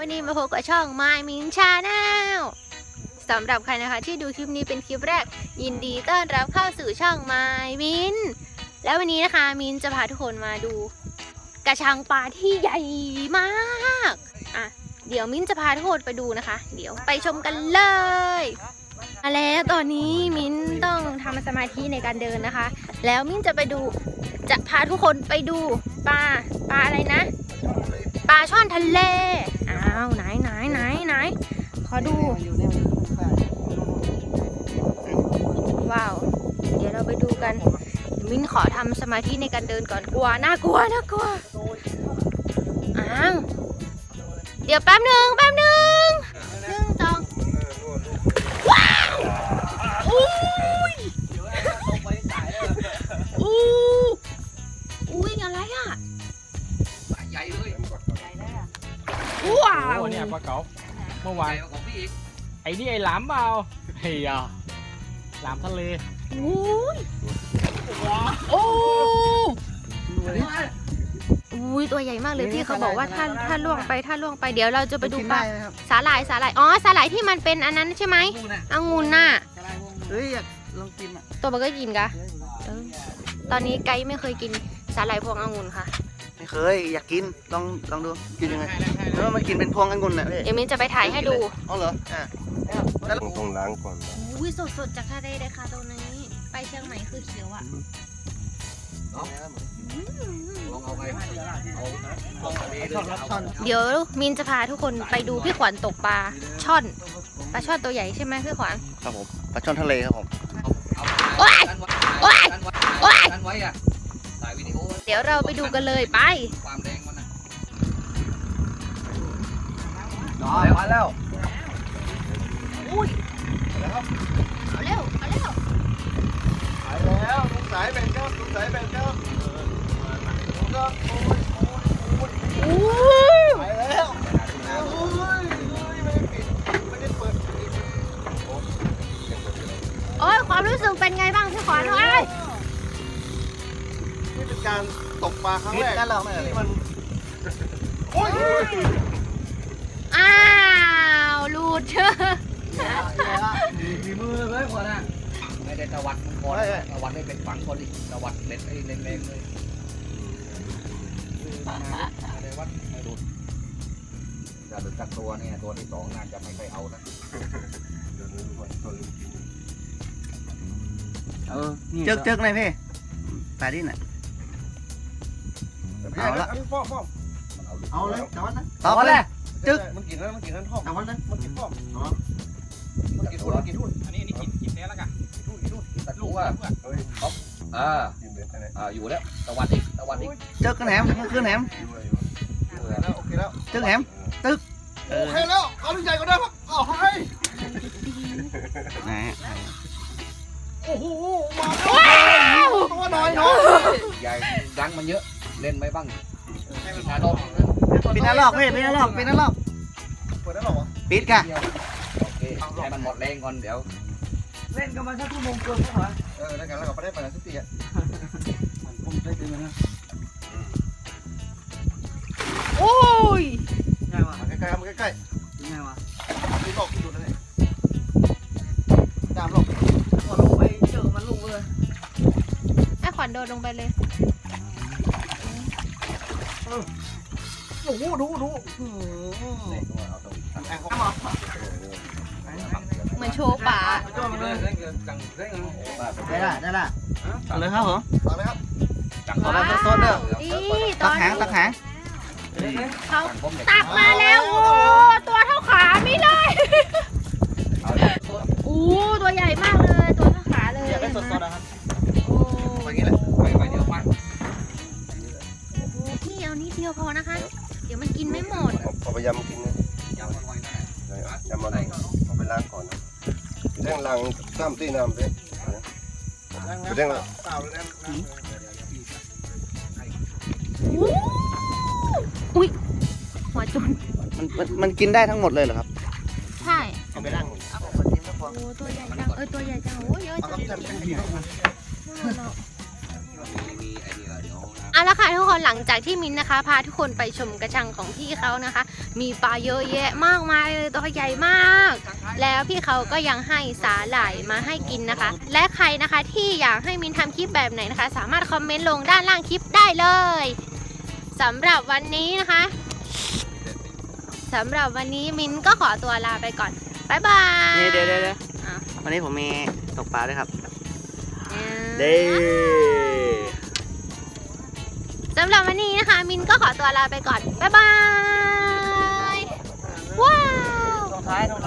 วันนี้มาพบกับช่อง My Min Channel สำหรับใครนะคะที่ดูคลิปนี้เป็นคลิปแรก ยินดีต้อนรับเข้าสู่ช่อง My Min แล้ววันนี้นะคะมินจะพาทุกคนมาดู กระชังปลาที่ใหญ่มากอะเดี๋ยวมินจะพาทุกคนไปดูนะคะ เดี๋ยวไปชมกันเลยมาแล้วตอนนี้มินต้องทำสมาธิในการเดินนะคะ แล้วมินจะไปดูจะพาทุกคนไปดูปลาปลาอะไรนะปลาช่อนทะเล อ้าวไหนไหนไหนไหนขอดู ว้าว เดี๋ยวเราไปดูกันเดี๋ยวมิ้นขอทำสมาธิในการเดินก่อนกลัวน่ากลัวน่ากลัวอ้าวเดี๋ยวแป๊บหนึ่งแป๊บหนึ่งหนึ่งสองว้าวอุ้ยอู้อุ้ย ว้าวโอ้เนี่ยปลาเก๋าเมื่อวานใหญ่กว่าของพี่อีกไอ้นี่ไอ้หลามเปล่าเฮียหลามทะเลอุ้ยโอ้อุ้ยตัวใหญ่มากเลยพี่เขาบอกว่าถ้าถ้าล่วงไปถ้าล่วงไปเดี๋ยวเราจะไปดูปลาสาหร่ายสาหร่ายอ๋อสาหร่ายที่มันเป็นอันนั้นใช่ไหมนู่นน่ะองุ่นน่ะเฮ้ยอยากลองกินอะตัวมันก็กินกะเออตอนนี้ไกด์ไม่เคยกินสาหร่ายพวงองุ่นค่ะ ไม่เคย อยากกิน ลองลองดู กินยังไงแล้วมันกินเป็นพวงองุ่นน่ะพี่เดี๋ยวมิ้นจะไปถ่ายให้ดู อ๋อเหรอ อะต้องต้องล้างก่อนอุ้ยสดๆจากทะเลเลยค่ะตัวนี้ ไปเชียงใหม่คือเขียวอะลองเอาไปเอาเอาทะเลเลยช่อนรับช่อนเดี๋ยวมินจะพาทุกคนไปดูพี่ขวัญตกปลาช่อนปลาช่อนตัวใหญ่ใช่ไหมพี่ขวัญครับผมปลาช่อนทะเลครับผมเอาโอ๊ยกันไว้โอ๊ยกันไว้โอ๊ยกันไว้อะถ่ายวิดีโอไว้ เดี๋ยวเราไปดูกันเลยไป ความแรงมันนะมาแล้วเอาเร็วเอาเร็วไปแล้วลุงสายแบ่งครับลุงสายแบ่งครับก็อู้ไปแล้ว การตกปลาครั้งแรกนั่นเราไม่ที่มันโอ้ยอ้าวหลุดเชื่อมีมือเลยคนน่ะไม่ได้ตะวัดมันก่อนตะวัดได้เป็นฝังคนอีกตะวัดเล็ดไอ้แรงๆเลยไม่ได้วัดไม่ดูจะหลุดจากตัวเนี่ยตัวที่สองน่าจะไม่ค่อยเอานะเออเจิกเจิกเลยพี่ปลาดิ้นอะ เอาละฟ้อมฟ้อมมันเอาเอาเลยแต่ว่านะตอบเลยจึ๊กมันกินแล้วมันกินนั่นท่อมแต่วันนั้นมันกินท่อมมันกินทุ่นมันกินทุ่นอันนี้อันนี้กินกินแน่แล้วกันทุ่นกินทุ่นตะกั่วเฮ้ยอ่ากินเลยอะไรอ่าอยู่แล้วตะวันอีกตะวันอีกเจิกกันแหนมขึ้นแหนมอยู่แล้วโอเคแล้วเจิกแหนมตึกเอโออเคแล้วเอาลูกใหญ่ก็ได้ครับโอ้ยไหนโอ้โหมาแล้วตัวน้อยน้อยใหญ่ดังมันเยอะ เล่นไม่บ้างกินนาดอกปิดหน้าลอกพี่ปิดหน้าลอกปิดหน้าลอกเปิดได้หรอวะปิดค่ะโอเคให้มันหมดแรงก่อนเดี๋ยวเล่นกันมาสักชั่วโมงเกินก็พอเออแล้วกันแล้วก็ไปได้ไปแล้วสักทีอะผมได้ดึงนะโอ้ยง่ายวะใกล้ๆมันใกล้ง่ายวะๆมีหลอกอยู่นั่นเองดามหลอกพอลงไปเจอมันลงเลยไอ้ขวัญโดดลงไปเลย โอ้โหดูดูเล่นด้วยเอาตรงนี้แอเหมือนโชว์ป่าได้ละได้ละเอาเลยครับผมต่อเลยครับจังเอาแบบสดๆเด้อ นี่ตตัอกนหางนี้ตักแหางเขาตักมาแล้วโอ้ตัวเท่าขาไม่เลยเอาเด็กอู้ตัวใหญ่มากเลย ตัวเท่าขาเลยอยากได้สดๆนะครับ ยวพอนะคะ เดี๋ยวมันกินไม่หมดเอาไปยำกินนะยำอร่อยนะยำอะไรเอาไปล้างก่อนนะแดงล้างน้ำตีน้ำเลยแดงละอุ้ยหัวจุนมันมันมันกินได้ทั้งหมดเลยเหรอครับ ใช่เอาไปล้างโอ้ตัวใหญ่จังเออตัวใหญ่จังโอ้เยอะเอาจัง ค่ะทุกคนหลังจากที่มินนะคะ พาทุกคนไปชมกระชังของพี่เขานะคะ มีปลาเยอะแยะมากมายเลยตัวใหญ่มาก แล้วพี่เขาก็ยังให้สาหร่ายมาให้กินนะคะ และใครนะคะที่อยากให้มินทำคลิปแบบไหนนะคะ สามารถคอมเมนต์ลงด้านล่างคลิปได้เลยสำหรับวันนี้นะคะสำหรับวันนี้มินก็ขอตัวลาไปก่อนบ๊ายบายนี่เดี๋ยวเดี๋ยวเดี๋ยวอะวันนี้ผมมีตกปลาด้วยครับอืมเด้สำหรับวันนี้นะคะ มินก็ขอตัวลาไปก่อน บ๊ายบาย ว้าว ท้ายตรงท้าย